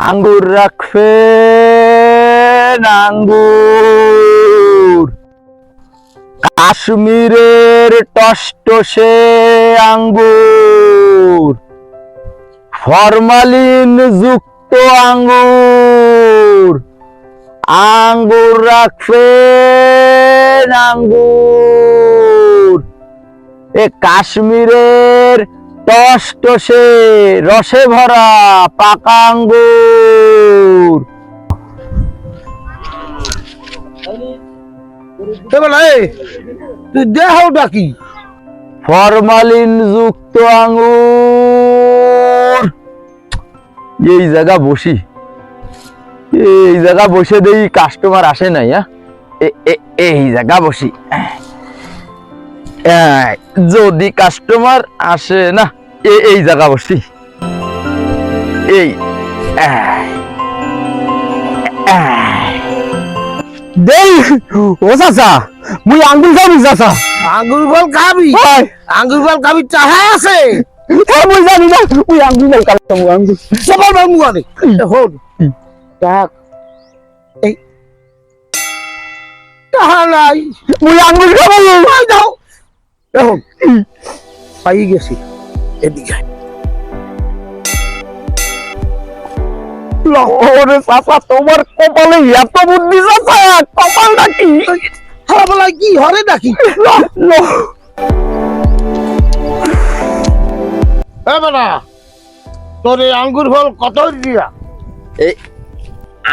আঙ্গুর রাখবে আঙ্গুর। কাশ্মীরের টসটসে আঙ্গুর। ফরমালিন যুক্ত আঙ্গুর। আঙ্গুর রাখবে আঙ্গুর। এ কাশ্মীরের টসটসে রসে ভরা পাকা আঙ্গুর। তুই দেহটা কি ফরমালিন যুক্ত আঙ্গুর। এই জায়গা বসি। এই জায়গা বসে দেই কাস্টমার আসে নাই হ্যাঁ? এই জায়গা বসি। যদি কাস্টমার আসে না এই জায়গা বসি এই এই, এই। দেই ও চাচা মুই আঙ্গুল খাবি চাচা। আঙ্গুল ফল খাবি? আঙ্গুল ফল খাবি চাহা আছে। মুই জানি না মুই আঙ্গুল ফল খাব আঙ্গুল। সবার বাবু আরে হন দেখ। এই। তাহা নাই। মুই আঙ্গুল খাব। ভাই দাও। এখন পাই গেছি। এদিকে তোমার কপালে এত বুদ্ধি কপাল নাকি? হ্যাঁ বলা কি হরে নাকি? বেটা তোর এই আঙ্গুর ফল কত দিয়া?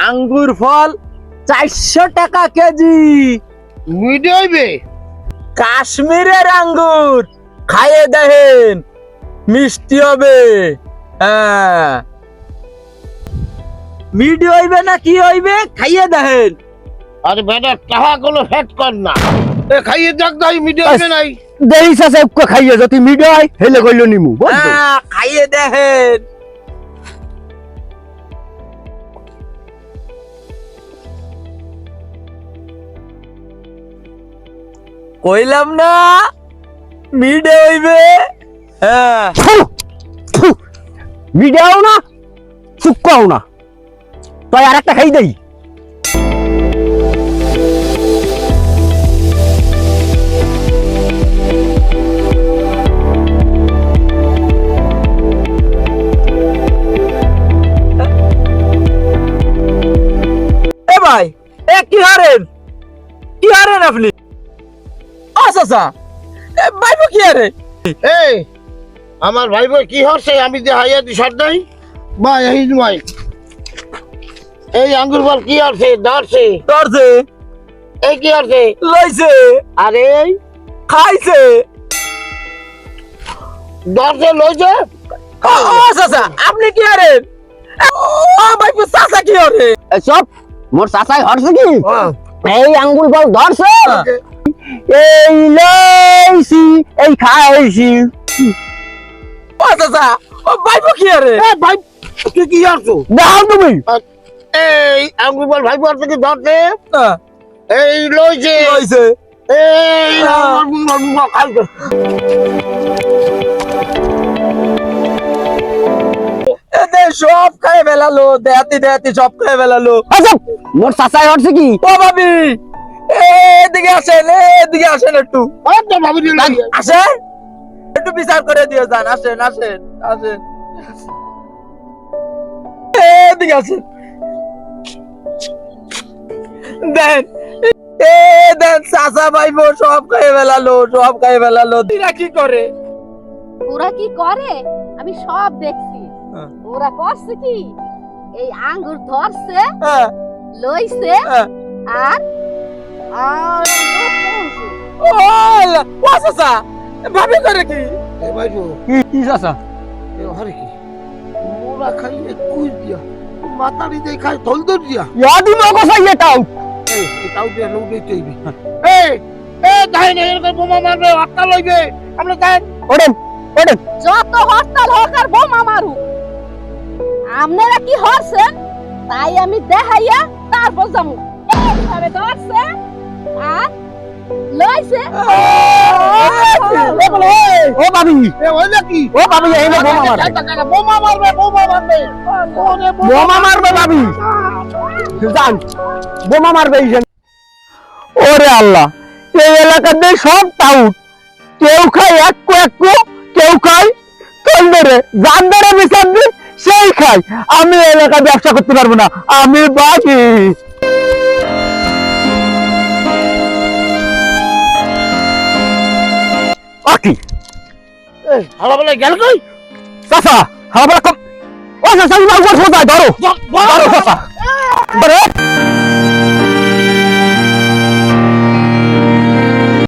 আঙ্গুর ফল চারশো টাকা কেজি। মিডে হইবে কাশ্মীরের আঙ্গুর খাইয়ে দেখেন। মিষ্টি হবে। হ্যাঁ। মিষ্টি হইবে না কি হইবে? খাইয়ে দেখেন। আরে বেটা টাকা গুলো ফেট কর না। এ খাইয়ে দেখ দাই মিডে হইবে নাই। দেই একটু খাইয়ে যদি মিডো হয় হেলে কইল নিমু হ্যাঁ খাইয়ে দেখেন। কইলাম না মিডে হইবে। হ্যাঁ। মিডিয়াও না চুক্কাও না। তাই আর একটা খাই দেই। এ ভাই এ কি হারেন কি হারেন আপনি? আচ্ছা আচ্ছা। এ ভাইবো কি হারে? এই আমার ভাই ভাই কি হচ্ছে? আমি যে হাইয়া দি সর নাই। ভাই এই ভাই এই আঙ্গুর ফল কি আছে ধরছে ধরছে এই কি আছে লইছে। আরে খাইছে। ধরছে লইছে। আচ্ছা আপনি কি হারেন ও ভাইবো চাচা কি হারে সব মোর চাচাই হরছে কি। এই আঙ্গুল ফল ধরছে। এই লইছি এই খাইছি। ও চাচা ও ভাইবো কি হারে এ ভাই তুই কি করছ দাও তুমি। এই কি হ্যাঁ, এই লইছে লইছে এই খাইছে সব খাই ফেলালো দেহাতি দেহাতি সব খাই ফেলালো আচ্ছা মোর চাচাই হরছে কি? ও ভাবি। এদিকে আসেন এদিকে আসেন একটু। আসেন একটু বিচার করে দিয়ে যান আসেন আসেন আসেন। এদিকে আসেন। দেন। এ দেন চাচা ভাইবো সব ফেলালো সব খাই ফেলালো। দিরা কি করে? ওরা কি করে? আমি সব দেখছি। হ্যাঁ। ওরা করছে কি? এই আঙ্গুর ধরছে হ্যাঁ, লইছে হ্যাঁ। আর আর ও আল্লাহ, ও চাচা! ভাবি করে কি? এই ভাই তো কি কি চাচা? এ হরে কি? মোরা খাই একুশ দিয়া মাতারি দেই খাই থল দর দিয়া। ইয়াদি মগো চাই এটাও এই এটাও দিয়া লোক দিতে হইবে। এই এ দাই না এরকম বোমা মারবে আটটা লইবে আমরা যাই ওরেন ওরেন যত হরতাল হোক আর বোমা মারুক আপনারা কি হরছেন? তাই আমি দেখাইয়া তারপর যাব। এইভাবে ধরছে আর লইছে। ও ভাবি এ হইলে কি ও ভাবি এই নে বোমা মারবে। বোমা মারবে বোমা মারবে। ওরে বোমা মারবে ভাবি জান বোমা মারবে এই ওরে আল্লাহ এই এলাকাতে সব টাউট। কেউ খায় এক এক কেউ খায় বিচার সেই খায়। আমি এই এলাকায় ব্যবসা করতে পারব না। আমি বাকি আকি হালাবেলা গেল কই? চাচা হালাবেলা কম ও চাচা ইমা উপর সোজা ধরো। ধরো চাচা। ধরো।